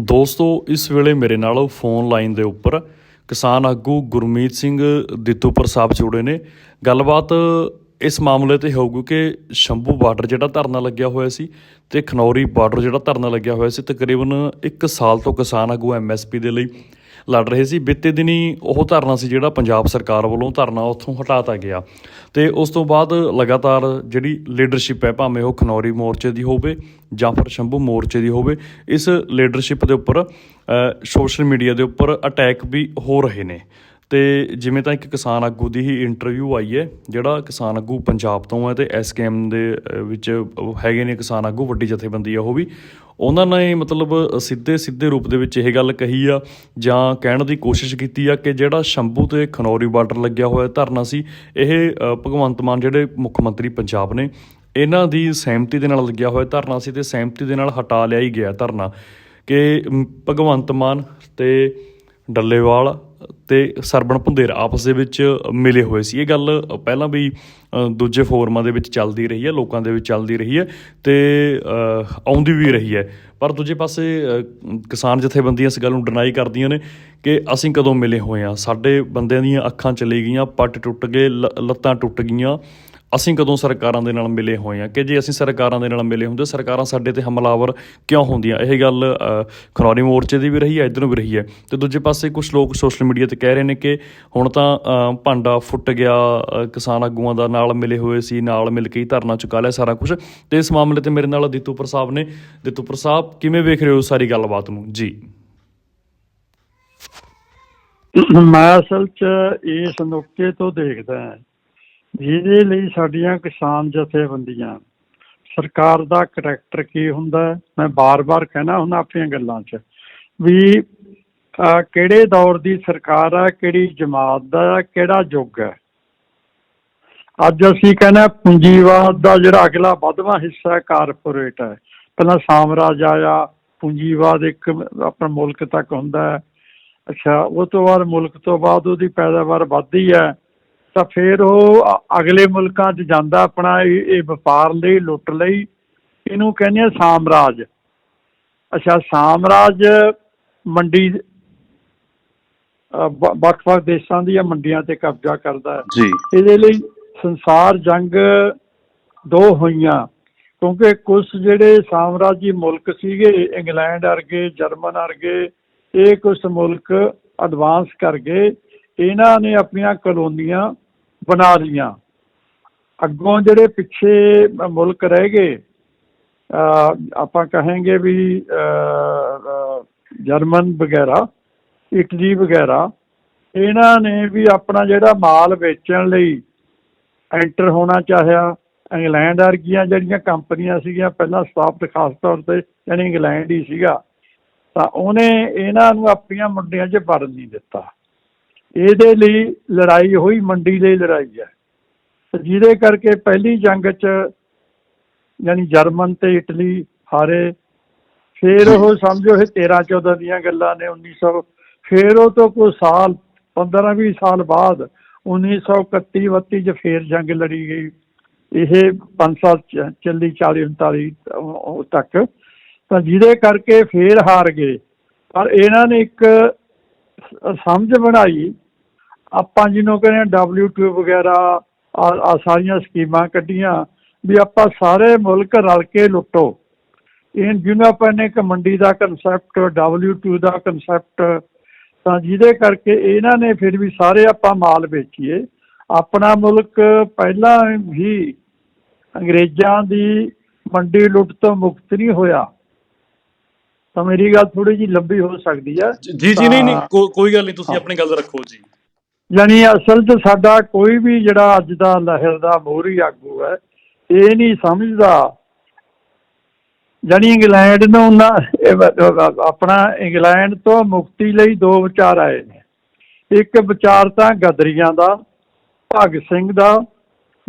ਦੋਸਤੋ, ਇਸ ਵੇਲੇ ਮੇਰੇ ਨਾਲ ਫੋਨ ਲਾਈਨ ਦੇ ਉੱਪਰ ਕਿਸਾਨ ਆਗੂ ਗੁਰਮੀਤ ਸਿੰਘ ਦਿੱਤੂਪੁਰ ਸਾਹਿਬ ਜੁੜੇ ਨੇ। ਗੱਲਬਾਤ ਇਸ ਮਾਮਲੇ ਤੇ ਹੋਊਗੀ ਕਿ ਸ਼ੰਭੂ ਬਾਰਡਰ ਜਿਹੜਾ ਧਰਨਾ ਲੱਗਿਆ ਹੋਇਆ ਸੀ ਤੇ ਖਨੌਰੀ ਬਾਰਡਰ ਜਿਹੜਾ ਧਰਨਾ ਲੱਗਿਆ ਹੋਇਆ ਸੀ, ਤਕਰੀਬਨ 1 ਸਾਲ ਤੋਂ ਕਿਸਾਨ ਆਗੂ ਐਮਐਸਪੀ ਦੇ ਲਈ ਲੜ ਰਹੇ ਸੀ। ਬੀਤੇ ਦਿਨੀ ਉਹ ਧਰਨਾ ਸੀ ਜਿਹੜਾ ਪੰਜਾਬ ਸਰਕਾਰ ਵੱਲੋਂ ਧਰਨਾ ਉੱਥੋਂ ਹਟਾਤਾ ਗਿਆ। ਤੇ ਉਸ ਤੋਂ ਬਾਅਦ ਲਗਾਤਾਰ ਜਿਹੜੀ ਲੀਡਰਸ਼ਿਪ ਹੈ, ਭਾਵੇਂ ਉਹ ਖਨੌਰੀ ਮੋਰਚੇ ਦੀ ਹੋਵੇ ਜਾਂ ਫਿਰ ਸ਼ੰਭੂ ਮੋਰਚੇ ਦੀ ਹੋਵੇ, ਇਸ ਲੀਡਰਸ਼ਿਪ ਦੇ ਉੱਪਰ ਸੋਸ਼ਲ ਮੀਡੀਆ ਦੇ ਉੱਪਰ ਅਟੈਕ ਵੀ ਹੋ ਰਹੇ ਨੇ। ਤੇ ਜਿਵੇਂ ਤਾਂ ਇੱਕ ਕਿਸਾਨ ਆਗੂ ਦੀ ਹੀ ਇੰਟਰਵਿਊ ਆਈ ਹੈ, ਜਿਹੜਾ ਕਿਸਾਨ ਆਗੂ ਪੰਜਾਬ ਤੋਂ ਹੈ ਤੇ ਐਸਕੇਐਮ ਦੇ ਵਿੱਚ ਹੈਗੇ ਨੇ ਕਿਸਾਨ ਆਗੂ, ਵੱਡੀ ਜਥੇਬੰਦੀ ਆ ਉਹ ਵੀ। ਉਹਨਾਂ ਨੇ ਮਤਲਬ ਸਿੱਧੇ ਸਿੱਧੇ ਰੂਪ ਦੇ ਵਿੱਚ ਇਹ ਗੱਲ ਕਹੀ ਆ, ਜਾਂ ਕਹਿਣ ਦੀ ਕੋਸ਼ਿਸ਼ ਕੀਤੀ ਆ ਕਿ ਜਿਹੜਾ ਸ਼ੰਭੂ ਤੇ ਖਨੌਰੀ ਬਾਰਡਰ ਲੱਗਿਆ ਹੋਇਆ ਧਰਨਾ ਸੀ, ਇਹ ਭਗਵੰਤ ਮਾਨ ਜਿਹੜੇ ਮੁੱਖ ਮੰਤਰੀ ਪੰਜਾਬ ਨੇ, ਇਹਨਾਂ ਦੀ ਸਹਿਮਤੀ ਦੇ ਨਾਲ ਲੱਗਿਆ ਹੋਇਆ ਧਰਨਾ ਸੀ ਤੇ ਸਹਿਮਤੀ ਦੇ ਨਾਲ ਹਟਾ ਲਿਆ ਹੀ ਗਿਆ ਧਰਨਾ। ਕਿ ਭਗਵੰਤ ਮਾਨ ਤੇ ਡੱਲੇਵਾਲ ਤੇ ਸਰਬਣ ਭੁੰਦੇਰ ਆਪਸ ਦੇ ਵਿੱਚ ਮਿਲੇ ਹੋਏ ਸੀ। ਇਹ ਗੱਲ ਪਹਿਲਾਂ ਵੀ ਦੂਜੇ ਫੋਰਮਾਂ ਦੇ ਵਿੱਚ ਚੱਲਦੀ ਰਹੀ ਹੈ, ਲੋਕਾਂ ਦੇ ਵਿੱਚ ਚੱਲਦੀ ਰਹੀ ਹੈ ਤੇ ਆਉਂਦੀ ਵੀ ਰਹੀ ਹੈ। ਪਰ ਦੂਜੇ ਪਾਸੇ ਕਿਸਾਨ ਜਥੇਬੰਦੀਆਂ ਇਸ ਗੱਲ ਨੂੰ ਡਿਨਾਈ ਕਰਦੀਆਂ ਨੇ ਕਿ ਅਸੀਂ ਕਦੋਂ ਮਿਲੇ ਹੋਏ ਆ ਸਾਡੇ ਬੰਦਿਆਂ ਦੀਆਂ ਅੱਖਾਂ ਚਲੀ ਗਈਆਂ, ਪੱਟ ਟੁੱਟ ਗਏ, ਲ- ਲੱਤਾਂ ਟੁੱਟ ਗਈਆਂ। ਅਸੀਂ ਕਦੋਂ ਸਰਕਾਰਾਂ ਦੇ ਨਾਲ ਮਿਲੇ ਹੋਏ ਆ ਕਿ ਜੇ ਅਸੀਂ ਸਰਕਾਰਾਂ ਦੇ ਨਾਲ ਮਿਲੇ ਹੁੰਦੇ, ਸਰਕਾਰਾਂ ਸਾਡੇ ਤੇ ਹਮਲਾਵਰ ਕਿਉਂ ਹੁੰਦੀਆਂ? ਇਹ ਗੱਲ ਖਨੌਰੀ ਮੋਰਚੇ ਦੀ ਵੀ ਰਹੀ ਹੈ, ਇਧਰੋਂ ਵੀ ਰਹੀ ਹੈ। ਤੇ ਦੂਜੇ ਪਾਸੇ ਕੁਝ ਲੋਕ ਸੋਸ਼ਲ ਮੀਡੀਆ ਤੇ ਕਹਿ ਰਹੇ ਨੇ ਕਿ ਹੁਣ ਤਾਂ ਭਾਂਡਾ ਫੁੱਟ ਗਿਆ ਕਿਸਾਨ ਆਗੂਆਂ ਦਾ ਨਾਲ ਮਿਲੇ ਹੋਏ ਸੀ, ਨਾਲ ਮਿਲ ਕੇ ਹੀ ਧਰਨਾ ਚੁਕਾ ਲਿਆ ਸਾਰਾ ਕੁਝ ਤੇ ਇਸ ਮਾਮਲੇ ਤੇ ਮੇਰੇ ਨਾਲ ਦਿੱਤੂਪੁਰ ਸਾਹਿਬ ਨੇ। ਦਿੱਤੂਪੁਰ ਸਾਹਿਬ ਕਿਵੇਂ ਵੇਖ ਰਹੇ ਹੋ ਸਾਰੀ ਗੱਲਬਾਤ ਨੂੰ? ਜੀ। ਮੈਂ ਅਸਲ 'ਚ ਇਸ ਨੁਕਤੇ ਤੋਂ ਦੇਖਦਾ ਹਾਂ ਜਿਹਦੇ ਲਈ ਸਾਡੀਆਂ ਕਿਸਾਨ ਜਥੇਬੰਦੀਆਂ, ਸਰਕਾਰ ਦਾ ਕਰੈਕਟਰ ਕੀ ਹੁੰਦਾ ਮੈਂ ਬਾਰ-ਬਾਰ ਕਹਿਣਾ ਹੁੰਦਾ ਆਪਣੀਆਂ ਗੱਲਾਂ 'ਚ ਵੀ ਕਿਹੜੇ ਦੌਰ ਦੀ ਸਰਕਾਰ ਹੈ, ਕਿਹੜੀ ਜਮਾਤ ਦਾ ਹੈ, ਕਿਹੜਾ ਯੁੱਗ ਹੈ? ਅੱਜ ਅਸੀਂ ਕਹਿੰਦੇ ਹਾਂ ਪੂੰਜੀਵਾਦ ਦਾ ਜਿਹੜਾ ਅਗਲਾ ਵੱਧਵਾਂ ਹਿੱਸਾ ਕਾਰਪੋਰੇਟ ਹੈ। ਪਹਿਲਾਂ ਸਾਮਰਾਜ ਆਇਆ, ਪੂੰਜੀਵਾਦ ਇੱਕ ਆਪਣਾ ਮੁਲਕ ਤੱਕ ਹੁੰਦਾ ਹੈ। ਅੱਛਾ, ਉਹ ਤੋਂ ਬਾਅਦ ਮੁਲਕ ਤੋਂ ਬਾਅਦ ਉਹਦੀ ਪੈਦਾਵਾਰ ਵੱਧਦੀ ਹੈ। ਤਾਂ ਫਿਰ ਉਹ ਅਗਲੇ ਮੁਲਕਾਂ 'ਚ ਜਾਂਦਾ ਆਪਣਾ ਇਹ ਵਪਾਰ ਲਈ ਲੁੱਟ ਲਈ ਇਹਨੂੰ ਕਹਿੰਦੇ ਆ ਸਾਮਰਾਜ। ਅੱਛਾ ਸਾਮਰਾਜ ਮੰਡੀ ਵੱਖ-ਵੱਖ ਦੇਸ਼ਾਂ ਦੀਆਂ ਮੰਡੀਆਂ ਤੇ ਕਬਜ਼ਾ ਕਰਦਾ ਹੈ। ਜੀ। ਇਹਦੇ ਲਈ ਸੰਸਾਰ ਜੰਗ ਦੋ ਹੋਈਆਂ ਕਿਉਂਕਿ ਕੁਝ ਜਿਹੜੇ ਸਾਮਰਾਜੀ ਮੁਲਕ ਸੀਗੇ ਇੰਗਲੈਂਡ ਵਰਗੇ ਜਰਮਨ ਵਰਗੇ ਇਹ ਕੁਝ ਮੁਲਕ ਐਡਵਾਂਸ ਕਰ ਗਏ। ਇਹਨਾਂ ਨੇ ਆਪਣੀਆਂ ਕਲੋਨੀਆਂ ਬਣਾ ਲਈਆਂ। ਅੱਗੋਂ ਜਿਹੜੇ ਪਿੱਛੇ ਮੁਲਕ ਰਹਿ ਗਏ ਆਪਾਂ ਕਹਾਂਗੇ ਵੀ ਜਰਮਨ ਵਗੈਰਾ, ਇਟਲੀ ਵਗੈਰਾ, ਇਹਨਾਂ ਨੇ ਵੀ ਆਪਣਾ ਜਿਹੜਾ ਮਾਲ ਵੇਚਣ ਲਈ ਐਂਟਰ ਹੋਣਾ ਚਾਹਿਆ। ਇੰਗਲੈਂਡ ਵਰਗੀਆਂ ਜਿਹੜੀਆਂ ਕੰਪਨੀਆਂ ਸੀਗੀਆਂ, ਪਹਿਲਾਂ ਸਥਾਪਿਤ ਖਾਸ ਤੌਰ ਤੇ, ਯਾਨੀ ਇੰਗਲੈਂਡ ਹੀ ਸੀਗਾ। ਤਾਂ ਉਹਨੇ ਇਹਨਾਂ ਨੂੰ ਆਪਣੀਆਂ ਮੰਡੀਆਂ 'ਚ ਵੜਨ ਨਹੀਂ ਦਿੱਤਾ। ਇਹਦੇ ਲਈ ਲੜਾਈ ਹੋਈ ਮੰਡੀ ਲਈ ਲੜਾਈ ਹੈ। ਜਿਹਦੇ ਕਰਕੇ ਪਹਿਲੀ ਜੰਗ 'ਚ ਯਾਨੀ ਜਰਮਨ ਤੇ ਇਟਲੀ ਹਾਰੇ। ਫਿਰ ਉਹ ਸਮਝੋ ਇਹ 13 14 ਦੀਆਂ ਗੱਲਾਂ ਨੇ 1900 ਫਿਰ ਉਹ ਤੋਂ ਕੋਈ ਸਾਲ 15 20 ਸਾਲ ਬਾਅਦ 1931 32 ਚ ਫੇਰ ਜੰਗ ਲੜੀ ਗਈ। ਇਹ 5 ਸਾਲ ਚੱਲੀ 40 39 ਉਹ ਤੱਕ। ਤਾਂ ਜਿਹਦੇ ਕਰਕੇ ਫੇਰ ਹਾਰ ਗਏ। ਪਰ ਇਹਨਾਂ ਨੇ ਇੱਕ ਸਮਝ ਬਣਾਈ। ਆਪਾਂ ਜਿਹਨੂੰ ਕਹਿੰਦੇ WTO ਵਗੈਰਾ ਆ ਆ ਸਾਰੀਆਂ ਸਕੀਮਾਂ ਕੱਢੀਆਂ ਵੀ ਆਪਾਂ ਸਾਰੇ ਮੁਲਕ ਰਲ ਕੇ ਲੁੱਟੋ। ਇਹ ਜਿਹਨੂੰ ਆਪਾਂ ਨੇ ਇੱਕ ਮੰਡੀ ਦਾ ਕਨਸੈਪਟ WTO ਦਾ ਕਨਸੈਪਟ ਤਾਂ ਜਿਹਦੇ ਕਰਕੇ ਇਹਨਾਂ ਨੇ ਫਿਰ ਵੀ ਸਾਰੇ ਆਪਾਂ ਮਾਲ ਵੇਚੀਏ। ਆਪਣਾ ਮੁਲਕ ਪਹਿਲਾਂ ਹੀ ਅੰਗਰੇਜ਼ਾਂ ਦੀ ਮੰਡੀ ਲੁੱਟ ਤੋਂ ਮੁਕਤ ਨਹੀਂ ਹੋਇਆ। ਤਾਂ ਮੇਰੀ ਗੱਲ ਥੋੜੀ ਜੀ ਲੰਬੀ ਹੋ ਸਕਦੀ ਹੈ ਜੀ ਜੀ ਨਹੀਂ ਨਹੀਂ ਕੋ- ਕੋਈ ਗੱਲ ਨਹੀਂ ਤੁਸੀਂ ਆਪਣੀ ਗੱਲ ਰੱਖੋ ਜੀ। ਯਾਨੀ ਅਸਲ 'ਚ ਸਾਡਾ ਕੋਈ ਵੀ ਜਿਹੜਾ ਅੱਜ ਦਾ ਲਹਿਰ ਦਾ ਮੋਹਰੀ ਆਗੂ ਹੈ ਇਹ ਨਹੀਂ ਸਮਝਦਾ। ਯਾਨੀ ਇੰਗਲੈਂਡ ਨੂੰ ਨਾ ਇਹ ਵ- ਆਪਣਾ ਇੰਗਲੈਂਡ ਤੋਂ ਮੁਕਤੀ ਲਈ ਦੋ ਵਿਚਾਰ ਆਏ ਨੇ। ਇੱਕ ਵਿਚਾਰ ਤਾਂ ਗਦਰੀਆਂ ਦਾ ਭਗਤ ਸਿੰਘ ਦਾ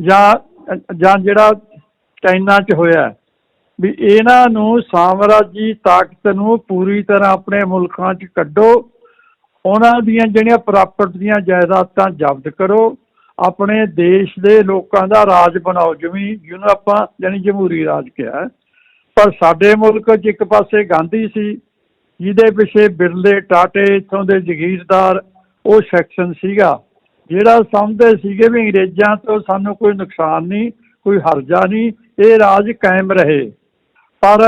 ਜਾਂ ਜਾਂ ਜਿਹੜਾ ਚਾਈਨਾ 'ਚ ਹੋਇਆ। ਵੀ ਇਹਨਾਂ ਨੂੰ ਸਾਮਰਾਜੀ ਤਾਕਤ ਨੂੰ ਪੂਰੀ ਤਰ੍ਹਾਂ ਆਪਣੇ ਮੁਲਕਾਂ 'ਚ ਕੱਢੋ, ਉਹਨਾਂ ਦੀਆਂ ਜਿਹੜੀਆਂ ਪ੍ਰਾਪਰਟੀ ਦੀਆਂ ਜਾਇਦਾਦਾਂ ਜ਼ਬਤ ਕਰੋ, ਆਪਣੇ ਦੇਸ਼ ਦੇ ਲੋਕਾਂ ਦਾ ਰਾਜ ਬਣਾਓ, ਜਿਵੇਂ ਜਿਹਨੂੰ ਆਪਾਂ ਜਾਣੀ ਜਮਹੂਰੀ ਰਾਜ ਕਿਹਾ ਪਰ ਸਾਡੇ ਮੁਲਕ 'ਚ ਇੱਕ ਪਾਸੇ ਗਾਂਧੀ ਸੀ, ਜਿਹਦੇ ਪਿੱਛੇ ਬਿਰਲੇ ਟਾਟੇ, ਇੱਥੋਂ ਦੇ ਜ਼ਗੀਰਦਾਰ, ਉਹ ਸੈਕਸ਼ਨ ਸੀਗਾ, ਜਿਹੜਾ ਸਮਝਦੇ ਸੀਗੇ ਵੀ ਅੰਗਰੇਜ਼ਾਂ ਤੋਂ ਸਾਨੂੰ ਕੋਈ ਨੁਕਸਾਨ ਨਹੀਂ, ਕੋਈ ਹਰਜਾ ਨਹੀਂ, ਇਹ ਰਾਜ ਕਾਇਮ ਰਹੇ। ਪਰ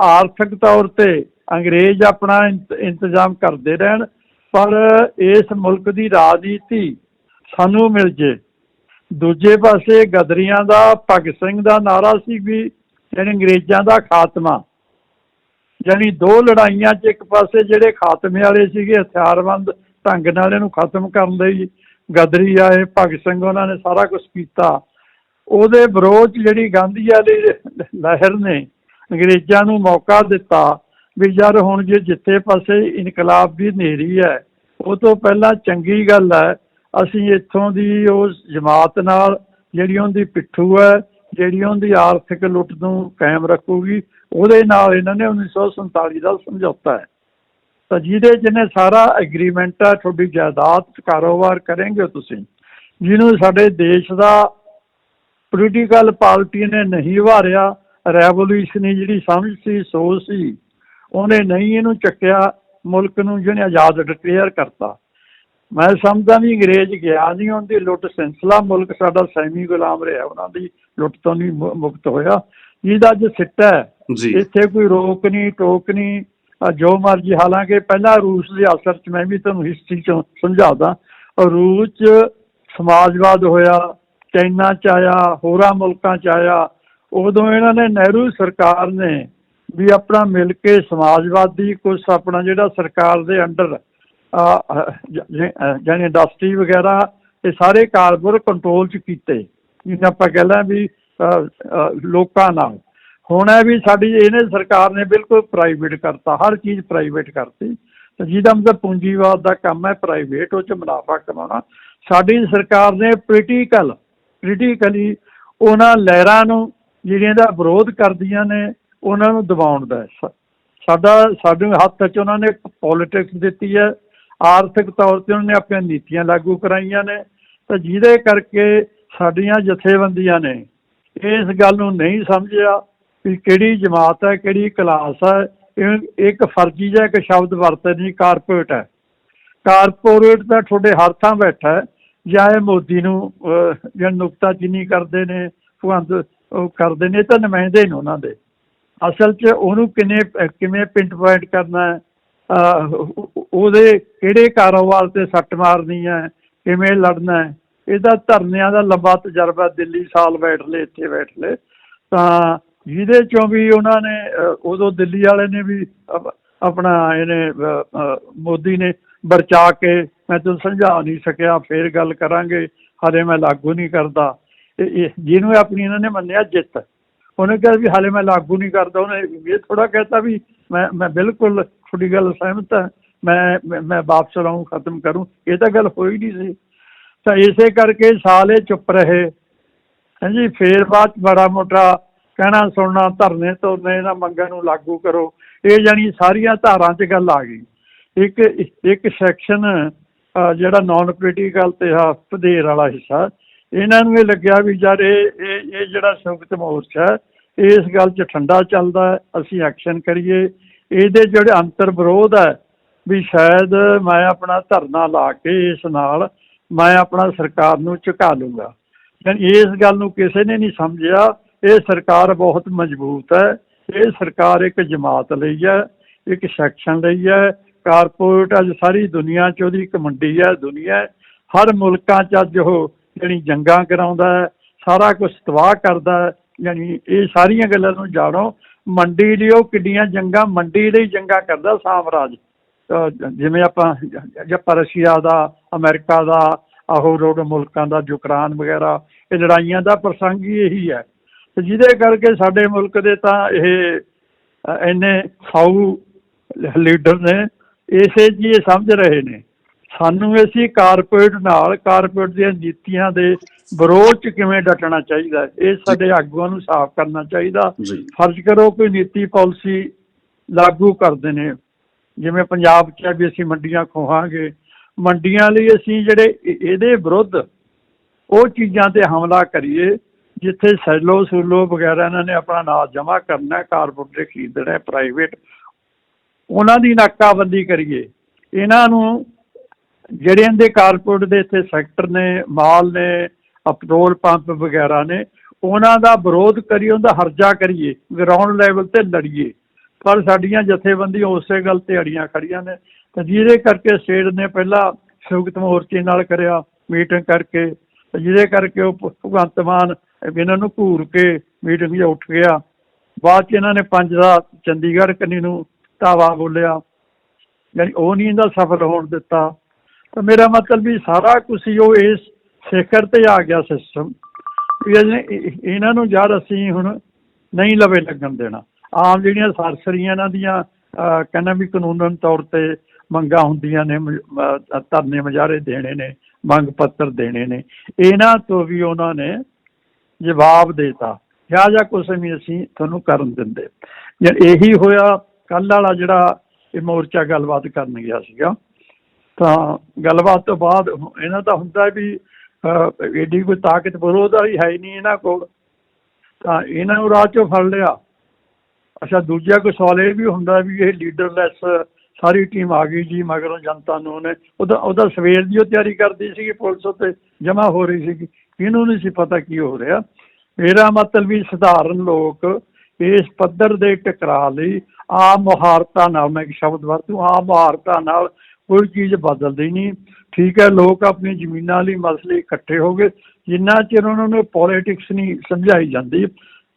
ਆਰਥਿਕ ਤੌਰ ਤੇ ਅੰਗਰੇਜ਼ ਆਪਣਾ ਇੰਤ- ਇੰਤਜ਼ਾਮ ਕਰਦੇ ਰਹਿਣ, ਪਰ ਇਸ ਮੁਲਕ ਦੀ ਰਾਜਨੀਤੀ ਸਾਨੂੰ ਮਿਲ ਜੇ। ਦੂਜੇ ਪਾਸੇ ਗਦਰੀਆਂ ਦਾ, ਭਗਤ ਸਿੰਘ ਦਾ ਨਾਰਾ ਸੀ ਵੀ ਯਾਨੀ ਅੰਗਰੇਜ਼ਾਂ ਦਾ ਖਾਤਮਾ। ਯਾਨੀ ਦੋ ਲੜਾਈਆਂ 'ਚ ਇੱਕ ਪਾਸੇ ਜਿਹੜੇ ਖਾਤਮੇ ਵਾਲੇ ਸੀਗੇ, ਹਥਿਆਰਬੰਦ ਢੰਗ ਨਾਲ ਇਹਨੂੰ ਖਤਮ ਕਰਨ ਲਈ ਗਦਰੀ ਆਏ, ਭਗਤ ਸਿੰਘ ਉਹਨਾਂ ਨੇ ਸਾਰਾ ਕੁਝ ਕੀਤਾ। ਉਹਦੇ ਵਿਰੋਧ ਜਿਹੜੀ ਗਾਂਧੀ ਵਾਲੀ ਲਹਿਰ ਨੇ ਅੰਗਰੇਜ਼ਾਂ ਨੂੰ ਮੌਕਾ ਦਿੱਤਾ ਵੀ ਯਾਰ ਹੁਣ ਜੇ ਜਿੱਥੇ ਪਾਸੇ ਇਨਕਲਾਬ ਦੀ ਨੇਰੀ ਹੈ, ਉਹ ਤੋਂ ਪਹਿਲਾਂ ਚੰਗੀ ਗੱਲ ਹੈ, ਅਸੀਂ ਇੱਥੋਂ ਦੀ ਉਸ ਜਮਾਤ ਨਾਲ ਜਿਹੜੀ ਉਹਦੀ ਪਿੱਠੂ ਹੈ, ਜਿਹੜੀ ਉਹਦੀ ਆਰਥਿਕ ਲੁੱਟ ਨੂੰ ਕਾਇਮ ਰੱਖੂਗੀ, ਉਹਦੇ ਨਾਲ ਇਹਨਾਂ ਨੇ 1947 ਦਾ ਸਮਝੌਤਾ ਹੈ। ਤਾਂ ਜਿਹਦੇ ਜਿਹਨੇ ਸਾਰਾ ਐਗਰੀਮੈਂਟ ਹੈ, ਤੁਹਾਡੀ ਜਾਇਦਾਦ ਕਾਰੋਬਾਰ ਕਰੇਂਗੇ ਤੁਸੀਂ। ਜਿਹਨੂੰ ਸਾਡੇ ਦੇਸ਼ ਦਾ ਪੋਲੀਟੀਕਲ ਪਾਰਟੀ ਨੇ ਨਹੀਂ ਵਾਰਿਆ ਰੈਵੋਲੂਸ਼ਨੀ ਜਿਹੜੀ ਸਮਝ ਸੀ ਸੋਚ ਸੀ ਉਹਨੇ ਨਹੀਂ ਇਹਨੂੰ ਚੱਕਿਆ ਮੁਲਕ ਨੂੰ ਜਿਹਨੇ ਆਜ਼ਾਦ ਡਿਕਲੇਅਰ ਕਰਤਾ। ਮੈਂ ਸਮਝਦਾ ਵੀ ਅੰਗਰੇਜ਼ ਗਿਆ ਨਹੀਂ ਉਹਦੀ ਲੁੱਟ ਸਿਲਸਿਲਾ ਮੁਲਕ ਸਾਡਾ ਸੈਮੀ ਗੁਲਾਮ ਰਿਹਾ ਉਹਨਾਂ ਦੀ ਲੁੱਟ ਤੋਂ ਨਹੀਂ ਮੁਕਤ ਹੋਇਆ। ਜਿਹਦਾ ਅੱਜ ਸਿੱਟਾ ਹੈ। ਇੱਥੇ ਕੋਈ ਰੋਕ ਨਹੀਂ ਟੋਕ ਨਹੀਂ ਜੋ ਮਰਜ਼ੀ ਹਾਲਾਂਕਿ ਪਹਿਲਾਂ ਰੂਸ ਦੇ ਅਸਰ ਚ ਮੈਂ ਵੀ ਤੁਹਾਨੂੰ ਹਿਸਟਰੀ ਚੋਂ ਸਮਝਾਦਾ ਰੂਸ ਚ ਸਮਾਜਵਾਦ ਹੋਇਆ ਚਾਈਨਾ ਚ ਆਇਆ ਹੋਰਾਂ ਮੁਲਕਾਂ ਚ ਆਇਆ ਉਦੋਂ ਇਹਨਾਂ ਨੇ ਨਹਿਰੂ ਸਰਕਾਰ ਨੇ ਵੀ ਆਪਣਾ ਮਿਲ ਕੇ ਸਮਾਜਵਾਦੀ ਕੁਝ ਆਪਣਾ ਜਿਹੜਾ ਸਰਕਾਰ ਦੇ ਅੰਡਰ ਜਾਨੀ ਇੰਡਸਟਰੀ ਵਗੈਰਾ, ਇਹ ਸਾਰੇ ਕਾਰਪੋਰ ਕੰਟਰੋਲ ਚ ਕੀਤੇ, ਜਿਵੇਂ ਆਪਾਂ ਕਹਿੰਦਾ ਵੀ ਲੋਕਾਂ ਨਾਲ। ਹੁਣ ਹੈ ਵੀ ਸਾਡੀ, ਇਹਨੇ ਸਰਕਾਰ ਨੇ ਬਿਲਕੁਲ ਪ੍ਰਾਈਵੇਟ ਕਰਤਾ, ਹਰ ਚੀਜ਼ ਪ੍ਰਾਈਵੇਟ ਕਰਤੀ। ਤੇ ਜਿਹਦਾ ਮਤਲਬ ਪੂੰਜੀਵਾਦ ਦਾ ਕੰਮ ਹੈ ਪ੍ਰਾਈਵੇਟ ਉਹ ਚ ਮੁਨਾਫਾ ਕਮਾਉਣਾ। ਸਾਡੀ ਸਰਕਾਰ ਨੇ ਪੋਲੀਟੀਕਲ ਪੋਲੀਟੀਕਲੀ ਉਹਨਾਂ ਲਹਿਰਾਂ ਨੂੰ ਜਿਹੜੀਆਂ ਦਾ ਵਿਰੋਧ ਕਰਦੀਆਂ ਨੇ ਉਹਨਾਂ ਨੂੰ ਦਬਾਉਣ ਦਾ ਸਾਡਾ ਸਾਡੇ ਹੱਥ 'ਚ ਉਹਨਾਂ ਨੇ ਪੋਲਿਟਿਕਸ ਦਿੱਤੀ ਹੈ। ਆਰਥਿਕ ਤੌਰ ਤੇ ਉਹਨਾਂ ਨੇ ਆਪਣੀਆਂ ਨੀਤੀਆਂ ਲਾਗੂ ਕਰਾਈਆਂ ਨੇ। ਤਾਂ ਜਿਹਦੇ ਕਰਕੇ ਸਾਡੀਆਂ ਜਥੇਬੰਦੀਆਂ ਨੇ ਇਸ ਗੱਲ ਨੂੰ ਨਹੀਂ ਸਮਝਿਆ ਵੀ ਕਿਹੜੀ ਜਮਾਤ ਹੈ ਕਿਹੜੀ ਕਲਾਸ ਹੈ। ਇਹ ਇੱਕ ਫਰਜ਼ੀ ਜਿਹਾ ਇੱਕ ਸ਼ਬਦ ਵਰਤੇ ਨਹੀਂ ਕਾਰਪੋਰੇਟ ਹੈ। ਕਾਰਪੋਰੇਟ ਤਾਂ ਤੁਹਾਡੇ ਹਰ ਥਾਂ ਬੈਠਾ ਹੈ। ਜਾਂ ਇਹ ਮੋਦੀ ਨੂੰ ਅਹ, ਜਾਂ ਨੁਕਤਾਚੀਨੀ ਕਰਦੇ ਨੇ ਭਗਵੰਤ ਉਹ ਕਰਦੇ ਨੇ, ਇਹ ਤਾਂ ਨੁਮਾਇੰਦੇ ਨੇ ਉਹਨਾਂ ਦੇ। ਅਸਲ 'ਚ ਉਹਨੂੰ ਕਿੰਨੇ, ਕਿਵੇਂ ਪਿੰਟ ਪੁਆਇੰਟ ਕਰਨਾ ਉਹਦੇ ਕਿਹੜੇ ਕਾਰੋਬਾਰ ਤੇ ਸੱਟ ਮਾਰਨੀ ਹੈ, ਕਿਵੇਂ ਲੜਨਾ ਹੈ, ਇਹਦਾ ਧਰਨਿਆਂ ਦਾ ਲੰਬਾ ਤਜਰਬਾ ਦਿੱਲੀ ਸਾਲ ਬੈਠ ਲਏ, ਇੱਥੇ ਬੈਠ ਲਏ। ਤਾਂ ਜਿਹਦੇ ਚੋਂ ਵੀ ਉਹਨਾਂ ਨੇ ਉਦੋਂ ਦਿੱਲੀ ਵਾਲੇ ਨੇ ਵੀ ਆਪਣਾ ਇਹਨੇ ਮੋਦੀ ਨੇ ਵਰਚਾ ਕੇ, ਮੈਂ ਤੁਹਾਨੂੰ ਸਮਝਾ ਨਹੀਂ ਸਕਿਆ, ਫੇਰ ਗੱਲ ਕਰਾਂਗੇ ਹਾਲੇ ਮੈਂ ਲਾਗੂ ਨਹੀਂ ਕਰਦਾ। ਜਿਹਨੂੰ ਆਪਣੀ ਇਹਨਾਂ ਨੇ ਮੰਨਿਆ ਜਿੱਤ। ਉਹਨੇ ਕਿਹਾ ਵੀ ਹਾਲੇ ਮੈਂ ਲਾਗੂ ਨਹੀਂ ਕਰਦਾ। ਉਹਨੇ ਇਹ ਥੋੜਾ ਕਹਿਤਾ ਵੀ ਮੈਂ ਮੈਂ ਬਿਲਕੁਲ ਤੁਹਾਡੀ ਗੱਲ ਸਹਿਮਤ ਹਾਂ। ਮੈਂ, ਮੈਂ- ਵਾਪਸ ਲਾਉਂ ਖਤਮ ਕਰੂੰ। ਇਹ ਤਾਂ ਗੱਲ ਹੋਈ ਨਹੀਂ ਸੀ। ਤਾਂ ਇਸੇ ਕਰਕੇ ਸਾਲੇ ਚੁੱਪ ਰਹੇ। ਹਾਂਜੀ, ਫੇਰ ਬਾਅਦ 'ਚ ਬੜਾ ਮੋਟਾ ਕਹਿਣਾ ਸੁਣਨਾ, ਧਰਨੇ ਤੋਰਨੇ ਇਹਨਾਂ ਮੰਗਾਂ ਨੂੰ ਲਾਗੂ ਕਰੋ। ਇਹ ਜਾਨੀ ਸਾਰੀਆਂ ਧਾਰਾਂ 'ਚ ਗੱਲ ਆ ਗਈ। ਇੱਕ ਇੱਕ ਸੈਕਸ਼ਨ ਜਿਹੜਾ ਨਾਨ ਪੋਲੀਟੀਕਲ ਤੇ ਆ ਵਾਲਾ ਹਿੱਸਾ ਇਹਨਾਂ ਨੂੰ ਇਹ ਲੱਗਿਆ ਵੀ ਯਾਰ ਇਹ ਇਹ ਜਿਹੜਾ ਸੰਯੁਕਤ ਮੋਰਚਾ ਇਸ ਗੱਲ 'ਚ ਠੰਡਾ ਚੱਲਦਾ ਅਸੀਂ ਐਕਸ਼ਨ ਕਰੀਏ। ਇਹਦੇ ਜਿਹੜੇ ਅੰਤਰ ਵਿਰੋਧ ਹੈ, ਵੀ ਸ਼ਾਇਦ ਮੈਂ ਆਪਣਾ ਧਰਨਾ ਲਾ ਕੇ ਇਸ ਨਾਲ ਮੈਂ ਆਪਣਾ ਸਰਕਾਰ ਨੂੰ ਝੁਕਾ ਲੂੰਗਾ। ਯਾਨੀ ਇਸ ਗੱਲ ਨੂੰ ਕਿਸੇ ਨੇ ਨਹੀਂ ਸਮਝਿਆ। ਇਹ ਸਰਕਾਰ ਬਹੁਤ ਮਜ਼ਬੂਤ ਹੈ। ਇਹ ਸਰਕਾਰ ਇੱਕ ਜਮਾਤ ਲਈ ਹੈ, ਇੱਕ ਸੈਕਸ਼ਨ ਲਈ ਹੈ। ਕਾਰਪੋਰੇਟ ਅੱਜ ਸਾਰੀ ਦੁਨੀਆ 'ਚ ਉਹਦੀ ਇੱਕ ਮੰਡੀ ਹੈ, ਦੁਨੀਆ ਹਰ ਮੁਲਕਾਂ 'ਚ ਅੱਜ ਉਹ ਜਿਹੜੀ ਜੰਗਾਂ ਕਰਾਉਂਦਾ ਸਾਰਾ ਕੁਝ ਤਬਾਹ ਕਰਦਾ ਹੈ ਇਹ ਸਾਰੀਆਂ ਗੱਲਾਂ ਨੂੰ ਜਾਣੋ। ਮੰਡੀ ਲਈ ਉਹ ਕਿੱਡੀਆਂ ਜੰਗਾਂ, ਮੰਡੀ ਲਈ ਜੰਗਾਂ ਕਰਦਾ ਸਾਮਰਾਜ। ਜਿਵੇਂ ਆਪਾਂ ਜ- ਰਸ਼ੀਆ ਦਾ, ਅਮਰੀਕਾ ਦਾ, ਆਹੋ ਰੋਡ ਮੁਲਕਾਂ ਦਾ ਯੂਕਰਾਨ ਵਗੈਰਾ, ਇਹ ਲੜਾਈਆਂ ਦਾ ਪ੍ਰਸੰਗ ਹੀ ਇਹੀ ਹੈ। ਤੇ ਜਿਹਦੇ ਕਰਕੇ ਸਾਡੇ ਮੁਲਕ ਦੇ ਤਾਂ ਇਹ ਇੰਨੇ ਸਾਊ ਲੀਡਰ ਨੇ, ਇਸੇ ਜੀ ਸਮਝ ਰਹੇ ਨੇ। ਸਾਨੂੰ ਅਸੀਂ ਕਾਰਪੋਰੇਟ ਨਾਲ ਕਾਰਪੋਰੇਟ ਦੀਆਂ ਨੀਤੀਆਂ ਦੇ ਵਿਰੋਧ ਚ ਕਿਵੇਂ ਡਟਣਾ ਚਾਹੀਦਾ ਇਹ ਸਾਡੇ ਆਗੂਆਂ ਨੂੰ ਸਾਫ਼ ਕਰਨਾ ਚਾਹੀਦਾ। ਫਰਜ਼ ਕਰੋ ਕੋਈ ਨੀਤੀ ਪਾਲਿਸੀ ਲਾਗੂ ਕਰਦੇ ਨੇ। ਜਿਵੇਂ ਪੰਜਾਬ 'ਚ ਵੀ ਅਸੀਂ ਮੰਡੀਆਂ ਖੋਹਾਂਗੇ। ਮੰਡੀਆਂ ਲਈ ਅਸੀਂ ਜਿਹੜੇ ਇਹ- ਇਹਦੇ ਵਿਰੁੱਧ ਉਹ ਚੀਜ਼ਾਂ ਤੇ ਹਮਲਾ ਕਰੀਏ ਜਿੱਥੇ ਸੈਲੋ ਸੂਲੋ ਵਗੈਰਾ ਇਹਨਾਂ ਨੇ ਆਪਣਾ ਨਾਮ ਜਮ੍ਹਾਂ ਕਰਨਾ ਕਾਰਪੋਰੇਟ ਖਰੀਦਣਾ ਹੈ ਪ੍ਰਾਈਵੇਟ ਉਹਨਾਂ ਦੀ ਨਾਕਾਬੰਦੀ ਕਰੀਏ। ਇਹਨਾਂ ਨੂੰ ਜਿਹੜੇ ਇਹਦੇ ਕਾਰਪੋਰੇਟ ਦੇ ਇੱਥੇ ਸੈਕਟਰ ਨੇ, ਮਾਲ ਨੇ ਪੈਟਰੋਲ ਪੰਪ ਵਗੈਰਾ ਨੇ, ਉਹਨਾਂ ਦਾ ਵਿਰੋਧ ਕਰੀਏ ਉਹਦਾ ਹਰਜਾ ਕਰੀਏ ਗਰਾਊਂਡ ਲੈਵਲ ਤੇ ਲੜੀਏ। ਪਰ ਸਾਡੀਆਂ ਜਥੇਬੰਦੀਆਂ ਉਸੇ ਗੱਲ ਤੇ ਅੜੀਆਂ ਖੜੀਆਂ ਨੇ ਤੇ ਜਿਹਦੇ ਕਰਕੇ ਸਟੇਟ ਨੇ ਪਹਿਲਾਂ ਸੰਯੁਕਤ ਮੋਰਚੇ ਨਾਲ ਕਰਿਆ, ਮੀਟਿੰਗ ਕਰਕੇ ਜਿਹਦੇ ਕਰਕੇ ਉਹ ਭਗਵੰਤ ਮਾਨ ਇਹਨਾਂ ਨੂੰ ਘੂਰ ਕੇ ਮੀਟਿੰਗ 'ਚ ਉੱਠ ਗਿਆ। ਬਾਅਦ 'ਚ ਇਹਨਾਂ ਨੇ ਪੰਜ ਦਾ ਚੰਡੀਗੜ੍ਹ ਕੰਨੀ ਨੂੰ ਧਾਵਾ ਬੋਲਿਆ। ਯਾਨੀ ਉਹ ਨਹੀਂ ਇਹਦਾ ਸਫਲ ਹੋਣ ਦਿੱਤਾ। ਤਾਂ ਮੇਰਾ ਮਤਲਬ ਵੀ ਸਾਰਾ ਕੁਝ ਹੀ ਉਹ ਇਸ ਸਿਖਰ ਤੇ ਆ ਗਿਆ ਸਿਸਟਮ ਵੀ ਇਹਨਾਂ ਨੂੰ ਯਾਰ ਅਸੀਂ ਹੁਣ ਨਹੀਂ ਲਵੇ ਲੱਗਣ ਦੇਣਾ। ਆਮ ਜਿਹੜੀਆਂ ਸਰਸਰੀਆਂ ਇਹਨਾਂ ਦੀਆਂ ਕਹਿੰਦਾ ਵੀ ਕਾਨੂੰਨਨ ਤੌਰ ਤੇ ਮੰਗਾਂ ਹੁੰਦੀਆਂ ਨੇ ਧਰਨੇ ਮੁਜ਼ਾਹਰੇ ਦੇਣੇ ਨੇ, ਮੰਗ ਪੱਤਰ ਦੇਣੇ ਨੇ, ਇਹਨਾਂ ਤੋਂ ਵੀ ਉਹਨਾਂ ਨੇ ਜਵਾਬ ਦੇਤਾ। ਕਿਹਾ ਜਾਂ ਕੁਛ ਵੀ ਅਸੀਂ ਤੁਹਾਨੂੰ ਕਰਨ ਦਿੰਦੇ। ਜੇ ਇਹੀ ਹੋਇਆ ਕੱਲ ਵਾਲਾ ਜਿਹੜਾ ਇਹ ਮੋਰਚਾ ਗੱਲਬਾਤ ਕਰਨ ਗਿਆ ਸੀਗਾ ਤਾਂ ਗੱਲਬਾਤ ਤੋਂ ਬਾਅਦ ਇਹਨਾਂ ਦਾ ਹੁੰਦਾ ਵੀ ਅਹ, ਏਡੀ ਕੋਈ ਤਾਕਤ ਵਿਰੋਧ ਵਾਲੀ ਹੈ ਹੀ ਨਹੀਂ ਇਹਨਾਂ ਕੋਲ। ਤਾਂ ਇਹਨਾਂ ਨੂੰ ਰਾਹ ਚੋਂ ਫੜ ਲਿਆ। ਅੱਛਾ ਦੂਜਾ ਕੋਈ ਸਵਾਲ ਇਹ ਵੀ ਹੁੰਦਾ ਵੀ ਇਹ ਲੀਡਰਲੈਸ ਸਾਰੀ ਟੀਮ ਆ ਗਈ ਜੀ ਮਗਰੋਂ ਜਨਤਾ ਨੂੰ ਉਹਨੇ ਉਹਦਾ ਉਹਦਾ ਸਵੇਰ ਦੀ ਉਹ ਤਿਆਰੀ ਕਰਦੀ ਸੀਗੀ ਪੁਲਿਸ ਉੱਤੇ ਜਮ੍ਹਾਂ ਹੋ ਰਹੀ ਸੀਗੀ। ਇਹਨੂੰ ਨਹੀਂ ਸੀ ਪਤਾ ਕੀ ਹੋ ਰਿਹਾ। ਮੇਰਾ ਮਤਲਬ ਵੀ ਸਧਾਰਨ ਲੋਕ ਇਸ ਪੱਧਰ ਦੇ ਟਕਰਾਅ ਲਈ ਆਮ ਮੁਹਾਰਤਾਂ ਨਾਲ ਮੈਂ ਇੱਕ ਸ਼ਬਦ ਵਰਤੂ ਆਮ ਮੁਹਾਰਤਾਂ ਨਾਲ ਕੋਈ ਚੀਜ਼ ਬਦਲਦੀ ਨਹੀਂ। ਠੀਕ ਹੈ, ਲੋਕ ਆਪਣੀ ਜ਼ਮੀਨਾਂ ਲਈ ਮਸਲੇ ਇਕੱਠੇ ਹੋ ਗਏ। ਜਿੰਨਾ ਚਿਰ ਉਹਨਾਂ ਨੂੰ ਪੋਲਿਟਿਕਸ ਨਹੀਂ ਸਮਝਾਈ ਜਾਂਦੀ